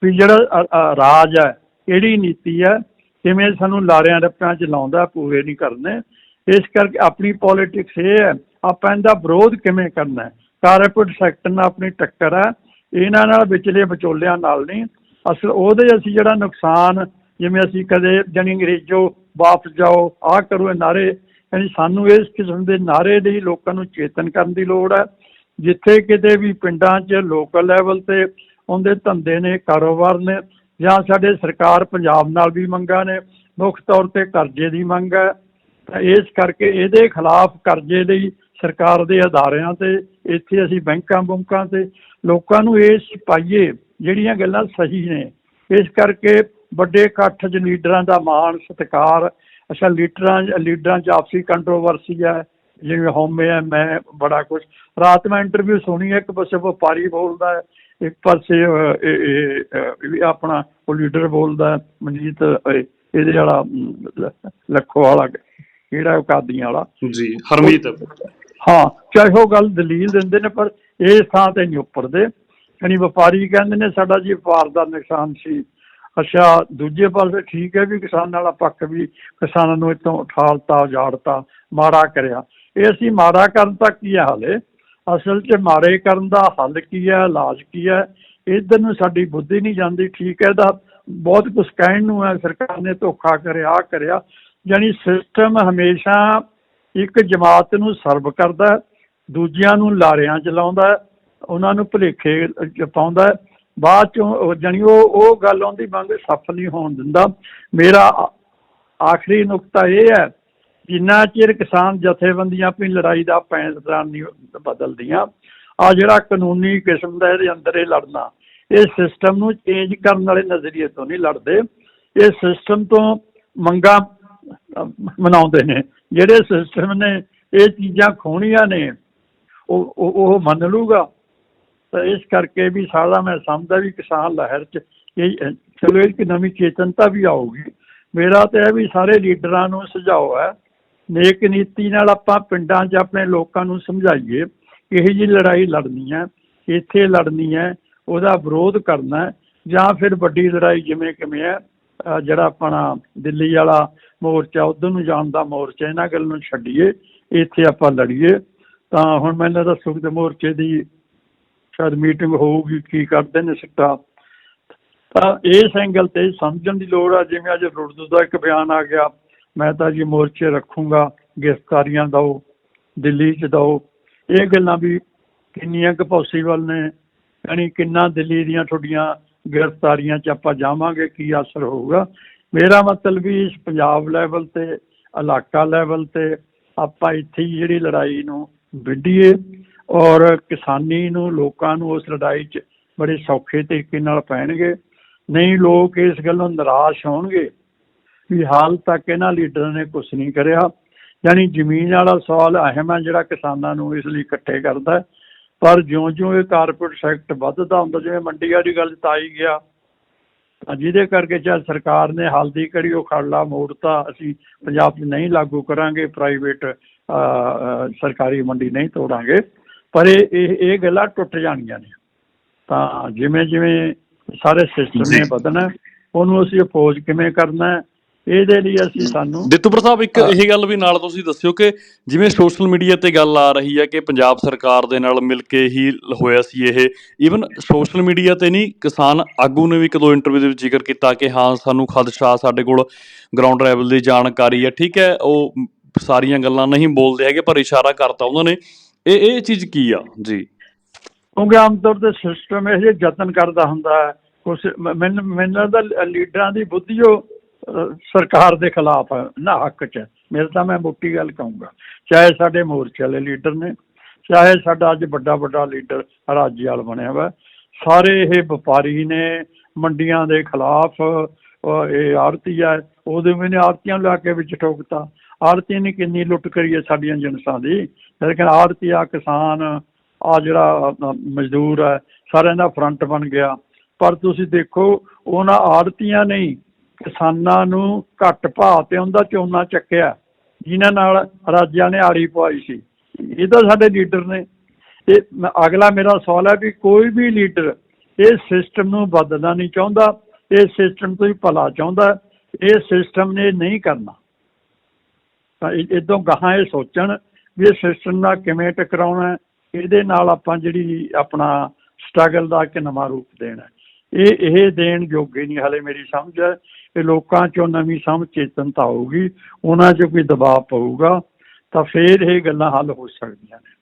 ਵੀ ਜਿਹੜਾ ਰਾਜ ਹੈ, ਕਿਹੜੀ ਨੀਤੀ ਹੈ, ਕਿਵੇਂ ਸਾਨੂੰ ਲਾਰਿਆਂ ਰੱਪਿਆਂ ਚ ਲਾਉਂਦਾ, ਪੂਰੇ ਨਹੀਂ ਕਰਨੇ। ਇਸ ਕਰਕੇ ਆਪਣੀ ਪੋਲਿਟਿਕਸ ਇਹ ਹੈ, ਆਪਾਂ ਇਹਦਾ ਵਿਰੋਧ ਕਿਵੇਂ ਕਰਨਾ ਕਾਰਪੋਰੇਟ ਸੈਕਟਰ ਨਾਲ ਆਪਣੀ ਟੱਕਰ ਹੈ, ਇਹਨਾਂ ਨਾਲ ਵਿਚਲੇ ਵਿਚੋਲਿਆਂ ਨਾਲ ਨਹੀਂ। ਅਸਲ ਉਹਦੇ ਅਸੀਂ ਜਿਹੜਾ ਨੁਕਸਾਨ, ਜਿਵੇਂ ਅਸੀਂ ਕਦੇ ਜਾਣੀ ਅੰਗਰੇਜ਼ੋ ਵਾਪਸ ਜਾਓ, ਆਹ ਕਰੋ ਇਹ ਨਾਰੇ ਯਾਨੀ ਸਾਨੂੰ ਇਸ ਕਿਸਮ ਦੇ ਨਾਰੇ ਲਈ ਲੋਕਾਂ ਨੂੰ ਚੇਤਨ ਕਰਨ ਦੀ ਲੋੜ ਹੈ। ਜਿੱਥੇ ਕਿਤੇ ਵੀ ਪਿੰਡਾਂ 'ਚ ਲੋਕਲ ਲੈਵਲ ਤੇ ਉਹਦੇ ਧੰਦੇ ਨੇ, ਕਾਰੋਬਾਰ ਨੇ, ਜਾਂ ਸਾਡੇ ਸਰਕਾਰ ਪੰਜਾਬ ਨਾਲ ਵੀ ਮੰਗਾਂ ਨੇ, ਮੁੱਖ ਤੌਰ ਤੇ ਕਰਜ਼ੇ ਦੀ ਮੰਗ ਹੈ, ਤਾਂ ਇਸ ਕਰਕੇ ਇਹਦੇ ਖਿਲਾਫ ਕਰਜ਼ੇ ਲਈ ਸਰਕਾਰ ਦੇ ਅਦਾਰਿਆਂ ਤੇ, ਇੱਥੇ ਅਸੀਂ ਬੈਂਕਾਂ ਬੁੰਕਾਂ ਤੇ ਲੋਕਾਂ ਨੂੰ ਇਸ ਪਾਈਏ ਜਿਹੜੀਆਂ ਗੱਲਾਂ ਸਹੀ ਨੇ। ਇਸ ਕਰਕੇ ਵੱਡੇ ਇਕੱਠ 'ਚ ਲੀਡਰਾਂ ਦਾ ਮਾਣ, ਸਤਿਕਾਰ ਅੱਛਾ ਲੀਡਰਾਂ ਲੀਡਰਾਂ 'ਚ ਆਪਸੀ ਕੰਟਰੋਵਰਸੀ ਹੈ ਜਿਵੇਂ ਹਉਮੈ ਹੈ ਮੈਂ ਬੜਾ ਕੁਝ ਰਾਤ ਮੈਂ ਇੰਟਰਵਿਊ ਸੁਣੀ ਇੱਕ ਪਾਸੇ ਵਪਾਰੀ ਬੋਲਦਾ ਹੈ ਇੱਕ ਪਾਸੇ ਇਹ ਇਹ, ਆਪਣਾ ਉਹ ਲੀਡਰ ਬੋਲਦਾ ਮਨਜੀਤ ਇਹਦੇ ਵਾਲਾ ਲੱਖੋ ਵਾਲਾ ਕਿਹੜਾ ਕਾਦੀਆਂ ਵਾਲਾ? ਜੀ ਹਰਮੀਤ। ਹਾਂ ਚਾਹੇ ਉਹ ਗੱਲ ਦਲੀਲ ਦਿੰਦੇ ਨੇ ਪਰ ਇਸ ਥਾਂ ਤੇ ਨਹੀਂ ਉੱਪਰਦੇ। ਯਾਨੀ ਵਪਾਰੀ ਕਹਿੰਦੇ ਨੇ ਸਾਡਾ ਜੀ ਵਪਾਰ ਦਾ ਨੁਕਸਾਨ ਸੀ ਅੱਛਾ, ਦੂਜੇ ਪਾਸੇ ਠੀਕ ਹੈ ਵੀ ਕਿਸਾਨਾਂ ਵਾਲਾ ਪੱਖ ਵੀ ਕਿਸਾਨਾਂ ਨੂੰ ਇਤੋਂ ਉਠਾਲਤਾ, ਉਜਾੜਤਾ, ਮਾੜਾ ਕਰਿਆ। ਇਹ ਅਸੀਂ ਮਾੜਾ ਕਰਨ ਤੱਕ ਕੀ ਹੈ ਹਾਲੇ? ਅਸਲ 'ਚ ਮਾੜੇ ਕਰਨ ਦਾ ਹੱਲ ਕੀ ਹੈ, ਇਲਾਜ ਕੀ ਹੈ? ਇਧਰ ਨੂੰ ਸਾਡੀ ਬੁੱਧੀ ਨਹੀਂ ਜਾਂਦੀ। ਠੀਕ ਹੈ ਦਾ ਬਹੁਤ ਕੁਝ ਕਹਿਣ ਨੂੰ ਹੈ, ਸਰਕਾਰ ਨੇ ਧੋਖਾ ਕਰਿਆ ਕਰਿਆ। ਯਾਨੀ ਸਿਸਟਮ ਹਮੇਸ਼ਾ ਇੱਕ ਜਮਾਤ ਨੂੰ ਸਰਵ ਕਰਦਾ ਦੂਜਿਆਂ ਨੂੰ ਲਾਰਿਆਂ ਚ ਲਾਉਂਦਾ ਉਹਨਾਂ ਨੂੰ ਭੁਲੇਖੇ ਪਾਉਂਦਾ ਬਾਅਦ ਚੋਂ ਉਹ ਜਾਣੀ ਉਹ ਉਹ ਗੱਲ ਆਉਂਦੀ ਮੰਗ ਸਫਲ ਨਹੀਂ ਹੋਣ ਦਿੰਦਾ। ਮੇਰਾ ਆਖਰੀ ਨੁਕਤਾ ਇਹ ਹੈ, ਜਿੰਨਾ ਚਿਰ ਕਿਸਾਨ ਜਥੇਬੰਦੀਆਂ ਆਪਣੀ ਲੜਾਈ ਦਾ ਫੈਸਲਾ ਨਹੀਂ ਬਦਲਦੀਆਂ, ਆ ਜਿਹੜਾ ਕਾਨੂੰਨੀ ਕਿਸਮ ਦਾ ਇਹਦੇ ਅੰਦਰ ਇਹ ਲੜਨਾ, ਇਹ ਸਿਸਟਮ ਨੂੰ ਚੇਂਜ ਕਰਨ ਵਾਲੇ ਨਜ਼ਰੀਏ ਤੋਂ ਨਹੀਂ ਲੜਦੇ। ਇਹ ਸਿਸਟਮ ਤੋਂ ਮੰਗਾਂ ਮਨਾਉਂਦੇ ਨੇ। ਜਿਹੜੇ ਸਿਸਟਮ ਨੇ, ਇਹ ਚੀਜ਼ਾਂ ਖੋਣੀਆਂ ਨੇ, ਉਹ ਉਹ ਉਹ ਮੰਨ ਲੂਗਾ ਤਾਂ ਇਸ ਕਰਕੇ ਵੀ ਸਾਰਾ ਮੈਂ ਸਮਝਦਾ ਵੀ ਕਿਸਾਨ ਲਹਿਰ ਚ ਇਹ, ਚਲੋ ਇੱਕ ਨਵੀਂ ਚੇਤਨਤਾ ਵੀ ਆਊਗੀ। ਮੇਰਾ ਤਾਂ ਇਹ ਵੀ ਸਾਰੇ ਲੀਡਰਾਂ ਨੂੰ ਸੁਝਾਓ ਹੈ, ਨੇਕ ਨੀਤੀ ਨਾਲ ਆਪਾਂ ਪਿੰਡਾਂ 'ਚ ਆਪਣੇ ਲੋਕਾਂ ਨੂੰ ਸਮਝਾਈਏ ਕਿ ਇਹ ਜੀ ਲੜਾਈ ਲੜਨੀ ਹੈ, ਇੱਥੇ ਲੜਨੀ ਹੈ, ਉਹਦਾ ਵਿਰੋਧ ਕਰਨਾ ਜਾਂ ਫਿਰ ਵੱਡੀ ਲੜਾਈ ਜਿਵੇਂ ਕਿਵੇਂ ਹੈ ਜਿਹੜਾ ਆਪਣਾ ਦਿੱਲੀ ਵਾਲਾ ਮੋਰਚਾ, ਉਧਰ ਨੂੰ ਜਾਣ ਦਾ ਮੋਰਚਾ, ਇਹਨਾਂ ਗੱਲ ਨੂੰ ਛੱਡੀਏ, ਇੱਥੇ ਆਪਾਂ ਲੜੀਏ। ਤਾਂ ਹੁਣ ਮੈਨੂੰ ਲੱਗਦਾ ਸੁਖਦ ਮੋਰਚੇ ਦੀ ਸ਼ਾਇਦ ਮੀਟਿੰਗ ਹੋਊਗੀ, ਕੀ ਕਰਦੇ ਨੇ ਸਿੱਟਾ। ਤਾਂ ਇਸ ਐਂਗਲ ਤੇ ਸਮਝਣ ਦੀ ਲੋੜ ਆ, ਜਿਵੇਂ ਅੱਜ ਰੁਰਦੂ ਦਾ ਇੱਕ ਬਿਆਨ ਆ ਗਿਆ, ਮੈਂ ਤਾਂ ਜੀ ਮੋਰਚੇ ਰੱਖੂੰਗਾ, ਗ੍ਰਿਫਤਾਰੀਆਂ ਦਿਓ, ਦਿੱਲੀ 'ਚ ਦਿਓ। ਇਹ ਗੱਲਾਂ ਵੀ ਕਿੰਨੀਆਂ ਕੁ ਪੋਸੀਬਲ ਨੇ, ਯਾਨੀ ਕਿੰਨਾ ਦਿੱਲੀ ਦੀਆਂ ਤੁਹਾਡੀਆਂ ਗ੍ਰਿਫਤਾਰੀਆਂ 'ਚ ਆਪਾਂ ਜਾਵਾਂਗੇ, ਕੀ ਅਸਰ ਹੋਊਗਾ। ਮੇਰਾ ਮਤਲਬ ਵੀ ਇਸ ਪੰਜਾਬ ਲੈਵਲ ਤੇ, ਇਲਾਕਾ ਲੈਵਲ ਤੇ ਆਪਾਂ ਇੱਥੇ ਹੀ ਜਿਹੜੀ ਲੜਾਈ ਨੂੰ ਵਿੱਢੀਏ। ਔਰ ਕਿਸਾਨੀ ਨੂੰ, ਲੋਕਾਂ ਨੂੰ ਉਸ ਲੜਾਈ 'ਚ ਬੜੇ ਸੌਖੇ ਤਰੀਕੇ ਨਾਲ ਪੈਣਗੇ। ਨਹੀਂ, ਲੋਕ ਇਸ ਗੱਲੋਂ ਨਿਰਾਸ਼ ਹੋਣਗੇ ਵੀ ਹਾਲ ਤੱਕ ਇਹਨਾਂ ਲੀਡਰਾਂ ਨੇ ਕੁਝ ਨਹੀਂ ਕਰਿਆ। ਯਾਨੀ ਜ਼ਮੀਨ ਵਾਲਾ ਸਵਾਲ ਅਹਿਮ ਹੈ ਜਿਹੜਾ ਕਿਸਾਨਾਂ ਨੂੰ ਇਸ ਲਈ ਇਕੱਠੇ ਕਰਦਾ ਪਰ ਜਿਉਂ-ਜਿਉਂ ਇਹ ਕਾਰਪੋਰੇਟ ਸੈਕਟਰ ਵੱਧਦਾ ਹੁੰਦਾ, ਜਿਵੇਂ ਮੰਡੀ ਵਾਲੀ ਗੱਲ ਤਾਂ ਆਈ ਗਿਆ, ਤਾਂ ਜਿਹਦੇ ਕਰਕੇ ਚਾਹੇ ਸਰਕਾਰ ਨੇ ਹਲਦੀ ਕੜੀ ਉਹ ਖੜਲਾ ਮੋੜਤਾ, ਅਸੀਂ ਪੰਜਾਬ 'ਚ ਨਹੀਂ ਲਾਗੂ ਕਰਾਂਗੇ ਪ੍ਰਾਈਵੇਟ ਸਰਕਾਰੀ ਮੰਡੀ ਨਹੀਂ ਤੋੜਾਂਗੇ। ਪਰ ਇਹ ਇਹ ਇਹ ਗੱਲਾਂ ਟੁੱਟ ਜਾਣੀਆਂ ਨੇ। ਤਾਂ ਜਿਵੇਂ ਜਿਵੇਂ ਸਾਰੇ ਸਿਸਟਮ ਨੇ। ਵਧਣਾ ਉਹਨੂੰ ਅਸੀਂ ਅਪੋਜ਼ ਕਿਵੇਂ ਕਰਨਾ ਇਹਦੇ ਲਈ ਅਸੀਂ ਸਾਨੂੰ ਦਿੱਤੂਪੁਰ ਸਾਹਿਬ ਇੱਕ ਇਹ ਗੱਲ ਵੀ ਨਾਲ ਤੁਸੀਂ ਦੱਸਿਓ ਕਿ ਜਿਵੇਂ ਸੋਸ਼ਲ ਮੀਡੀਆ ਤੇ ਗੱਲ ਆ ਰਹੀ ਹੈ ਕਿ ਪੰਜਾਬ ਸਰਕਾਰ ਦੇ ਨਾਲ ਮਿਲ ਕੇ ਹੀ ਹੋਇਆ ਸੀ ਇਹ ਈਵਨ ਸੋਸ਼ਲ ਮੀਡੀਆ ਤੇ ਨਹੀਂ ਕਿਸਾਨ ਆਗੂ ਨੇ ਵੀ ਇੱਕ ਦੋ ਇੰਟਰਵਿਊ ਦੇ ਵਿੱਚ ਜ਼ਿਕਰ ਕੀਤਾ ਕਿ ਹਾਂ ਸਾਨੂੰ ਖਦਸ਼ਾ ਸਾਡੇ ਕੋਲ ਗਰਾਊਂਡ ਲੈਵਲ ਦੀ ਜਾਣਕਾਰੀ ਹੈ। ਠੀਕ ਹੈ ਉਹ ਸਾਰੀਆਂ ਗੱਲਾਂ ਨਹੀਂ ਬੋਲਦੇ ਹੈਗੇ ਪਰ ਇਸ਼ਾਰਾ ਕਰਤਾ ਉਹਨਾਂ ਨੇ। ਇਹ ਇਹ ਚੀਜ਼ ਕੀ ਆ? ਜੀ। ਕਿਉਂਕਿ ਆਮ ਤੌਰ ਤੇ ਸਿਸਟਮ ਇਹ ਜਿਹੇ ਯਤਨ ਕਰਦਾ ਹੁੰਦਾ ਹੈ। ਕੁਛ ਮ- ਮੈਨੂੰ ਮੈਨੂੰ ਲੱਗਦਾ ਲੀਡਰਾਂ ਦੀ ਬੁੱਧੀ ਉਹ ਸਰਕਾਰ ਦੇ ਖਿਲਾਫ ਨਾ ਹੱਕ 'ਚ। ਮੇਰੇ ਤਾਂ ਮੈਂ ਮੋਟੀ ਗੱਲ ਕਹੂੰਗਾ। ਚਾਹੇ ਸਾਡੇ ਮੋਰਚੇ ਵਾਲੇ ਲੀਡਰ ਨੇ ਚਾਹੇ ਸਾਡਾ ਅੱਜ ਵੱਡਾ ਵੱਡਾ ਲੀਡਰ ਰਾਜੇਵਾਲ ਬਣਿਆ ਵਾ ਸਾਰੇ ਇਹ ਵਪਾਰੀ ਨੇ ਮੰਡੀਆਂ ਦੇ ਖਿਲਾਫ ਇਹ ਆੜਤੀ ਹੈ ਉਹਦੇ ਵੀ ਨੇ ਆੜਤੀਆਂ ਨੂੰ ਲਾ ਕੇ ਵਿੱਚ ਠੋਕਤਾ। ਆੜਤੀ ਨੇ ਕਿੰਨੀ ਲੁੱਟ ਕਰੀ ਹੈ ਸਾਡੀਆਂ ਜਿਨਸਾਂ ਦੀ। ਲੇਕਿਨ ਆੜਤੀ ਆ ਕਿਸਾਨ, ਆ ਜਿਹੜਾ ਮਜ਼ਦੂਰ ਹੈ, ਸਾਰਿਆਂ ਦਾ ਫਰੰਟ ਬਣ ਗਿਆ। ਪਰ ਤੁਸੀਂ ਦੇਖੋ, ਉਹਨਾਂ ਆੜਤੀਆਂ ਨੇ ਕਿਸਾਨਾਂ ਨੂੰ ਘੱਟ ਭਾਅ ਤੇ ਉਹਦਾ ਝੋਨਾ ਚੱਕਿਆ, ਜਿਨ੍ਹਾਂ ਨਾਲ ਰਾਜਿਆਂ ਨੇ ਆੜੀ ਪਵਾਈ ਸੀ। ਇਹ ਤਾਂ ਸਾਡੇ ਲੀਡਰ ਨੇ। ਇਹ ਅਗਲਾ ਮੇਰਾ ਸਵਾਲ ਹੈ ਵੀ ਕੋਈ ਵੀ ਲੀਡਰ ਇਹ ਸਿਸਟਮ ਨੂੰ ਬਦਲਣਾ ਨਹੀਂ ਚਾਹੁੰਦਾ, ਇਹ ਸਿਸਟਮ ਤੋਂ ਹੀ ਭਲਾ ਚਾਹੁੰਦਾ, ਇਹ ਸਿਸਟਮ ਨੇ ਨਹੀਂ ਕਰਨਾ। ਤਾਂ ਇਦੋਂ ਗਾਹਾਂ ਇਹ ਸੋਚਣ ਇਹ ਸਿਸਟਮ ਨਾਲ ਕਿਵੇਂ ਟਕਰਾਉਣਾ ਇਹਦੇ ਨਾਲ ਆਪਾਂ ਜਿਹੜੀ ਆਪਣਾ ਸਟਰਗਲ ਦਾ ਇੱਕ ਨਵਾਂ ਰੂਪ ਦੇਣਾ। ਇਹ ਇਹ ਦੇਣ ਯੋਗੇ ਨਹੀਂ ਹਲੇ ਮੇਰੀ ਸਮਝ ਹੈ ਇਹ ਲੋਕਾਂ ਚੋਂ ਨਵੀਂ ਸਮਝ ਚੇਤਨਤਾ ਆਊਗੀ ਉਹਨਾਂ 'ਚ ਕੋਈ ਦਬਾਅ ਪਊਗਾ ਤਾਂ ਫਿਰ ਇਹ ਗੱਲਾਂ ਹੱਲ ਹੋ ਸਕਦੀਆਂ ਨੇ।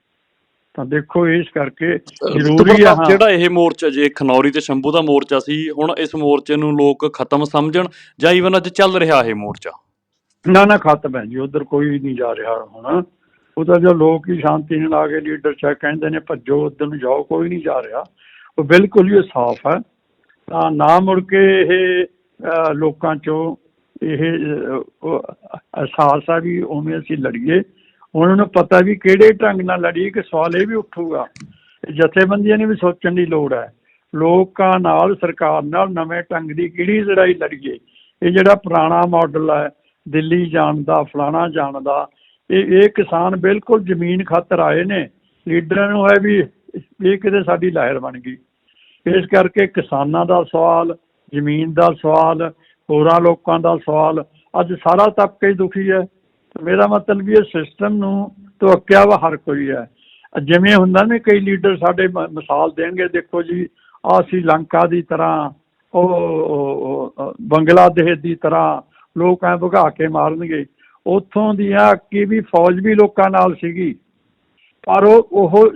ਤਾਂ ਦੇਖੋ ਇਸ ਕਰਕੇ ਜ਼ਰੂਰੀ ਹਾਂ। ਜਿਹੜਾ ਇਹ ਮੋਰਚਾ ਜੇ ਖਨੌਰੀ ਤੇ ਸ਼ੰਭੂ ਦਾ ਮੋਰਚਾ ਸੀ ਹੁਣ ਇਸ ਮੋਰਚੇ ਨੂੰ ਲੋਕ ਖਤਮ ਸਮਝਣ ਜਾਂ ਈਵਨ ਅੱਜ ਚੱਲ ਰਿਹਾ ਇਹ ਮੋਰਚਾ? ਨਾ ਨਾ ਖਤਮ ਹੈ ਜੀ ਉਧਰ ਕੋਈ ਨਹੀਂ ਜਾ ਰਿਹਾ ਹੁਣ। ਉਹ ਤਾਂ ਜੋ ਲੋਕ ਹੀ ਸ਼ਾਂਤੀ ਨਾਲ ਆ ਕੇ ਲੀਡਰ ਚਾ ਕਹਿੰਦੇ ਨੇ ਭੱਜੋ, ਉਧਰ ਨੂੰ ਜਾਓ, ਕੋਈ ਨਹੀਂ ਜਾ ਰਿਹਾ। ਉਹ ਬਿਲਕੁਲ ਹੀ ਸਾਫ਼ ਹੈ। ਤਾਂ ਨਾ ਮੁੜ ਕੇ ਇਹ ਲੋਕਾਂ ਚੋਂ ਇਹ ਅਹਿਸਾਸ ਆ ਵੀ ਉਵੇਂ ਅਸੀਂ ਲੜੀਏ। ਉਹਨਾਂ ਨੂੰ ਪਤਾ ਵੀ ਕਿਹੜੇ ਢੰਗ ਨਾਲ ਲੜੀਏ ਕਿ ਸਵਾਲ ਇਹ ਵੀ ਉੱਠੂਗਾ। ਜਥੇਬੰਦੀਆਂ ਨੇ ਵੀ ਸੋਚਣ ਦੀ ਲੋੜ ਹੈ। ਲੋਕਾਂ ਨਾਲ, ਸਰਕਾਰ ਨਾਲ ਨਵੇਂ ਢੰਗ ਦੀ ਕਿਹੜੀ ਲੜਾਈ ਲੜੀਏ? ਇਹ ਜਿਹੜਾ ਪੁਰਾਣਾ ਮਾਡਲ ਹੈ, ਦਿੱਲੀ ਜਾਣ ਦਾ, ਫਲਾਣਾ ਜਾਣ ਦਾ ਇਹ ਇਹ ਕਿਸਾਨ ਬਿਲਕੁਲ ਜ਼ਮੀਨ ਖਾਤਰ ਆਏ ਨੇ। ਲੀਡਰਾਂ ਨੂੰ ਹੈ ਵੀ, ਇਹ ਕਿਤੇ ਸਾਡੀ ਲਹਿਰ ਬਣ ਗਈ। ਇਸ ਕਰਕੇ ਕਿਸਾਨਾਂ ਦਾ ਸਵਾਲ, ਜ਼ਮੀਨ ਦਾ ਸਵਾਲ, ਹੋਰਾਂ ਲੋਕਾਂ ਦਾ ਸਵਾਲ, ਅੱਜ ਸਾਰਾ ਤਬਕਾ ਹੀ ਦੁਖੀ ਹੈ। ਮੇਰਾ ਮਤਲਬ ਵੀ ਇਹ ਸਿਸਟਮ ਨੂੰ ਤੋਕਿਆ ਵਾ ਹਰ ਕੋਈ ਹੈ। ਜਿਵੇਂ ਹੁੰਦਾ ਨੇ ਕਈ ਲੀਡਰ ਸਾਡੇ ਮ- ਮਿਸਾਲ ਦੇਣਗੇ, ਦੇਖੋ ਜੀ ਆ ਲੰਕਾ ਦੀ ਤਰ੍ਹਾਂ, ਉਹ ਉਹ ਬੰਗਲਾਦੇਸ਼ ਦੀ ਤਰ੍ਹਾਂ ਲੋਕ ਐ ਭਗਾ ਕੇ ਮਾਰਨਗੇ। ਉੱਥੋਂ ਦੀਆਂ ਕੀ ਵੀ ਫੌਜ ਵੀ ਲੋਕਾਂ ਨਾਲ ਸੀਗੀ। ਪਰ ਉਹ ਉਹ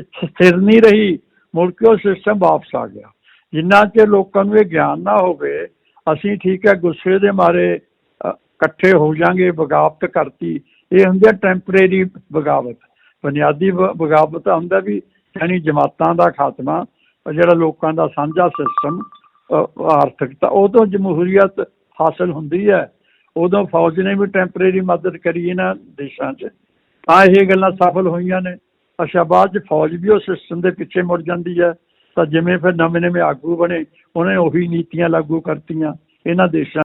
ਸਥਿਰ ਨਹੀਂ ਰਹੀ। ਮੁੜ ਕੇ ਉਹ ਸਿਸਟਮ ਵਾਪਸ ਆ ਗਿਆ। ਜਿੰਨਾ ਚਿਰ ਲੋਕਾਂ ਨੂੰ ਇਹ ਗਿਆਨ ਨਾ ਹੋਵੇ, ਅਸੀਂ ਠੀਕ ਹੈ, ਗੁੱਸੇ ਦੇ ਮਾਰੇ ਇਕੱਠੇ ਹੋ ਜਾਾਂਗੇ ਬਗਾਵਤ ਕਰਤੀ। ਇਹ ਹੁੰਦੀ ਹੈ ਟੈਂਪਰੇਰੀ ਬਗਾਵਤ। ਬੁਨਿਆਦੀ ਬ- ਬਗਾਵਤ ਹੁੰਦਾ ਵੀ ਯਾਨੀ ਜਮਾਤਾਂ ਦਾ ਖਾਤਮਾ ਜਿਹੜਾ ਲੋਕਾਂ ਦਾ ਸਾਂਝਾ ਸਿਸਟਮ ਆਰਥਿਕਤਾ ਤੋਂ ਜਮਹੂਰੀਅਤ ਹਾਸਲ ਹੁੰਦੀ ਹੈ। ਉਦੋਂ ਫੌਜ ਨੇ ਵੀ ਟੈਂਪਰੇਰੀ ਮਦਦ ਕਰੀ ਇਹਨਾਂ ਦੇਸ਼ਾਂ 'ਚ। ਤਾਂ ਇਹ ਗੱਲਾਂ ਸਫਲ ਹੋਈਆਂ ਨੇ। ਅੱਛਾ, ਬਾਅਦ 'ਚ ਫੌਜ ਵੀ ਉਹ ਸਿਸਟਮ ਦੇ ਪਿੱਛੇ ਮੁੜ ਜਾਂਦੀ ਹੈ। ਤਾਂ ਜਿਵੇਂ ਫਿਰ ਨਵੇਂ ਨਵੇਂ ਆਗੂ ਬਣੇ, ਉਹਨੇ ਉਹੀ ਨੀਤੀਆਂ ਲਾਗੂ ਕਰਤੀਆਂ। ਇਹਨਾਂ ਦੇਸ਼ਾਂ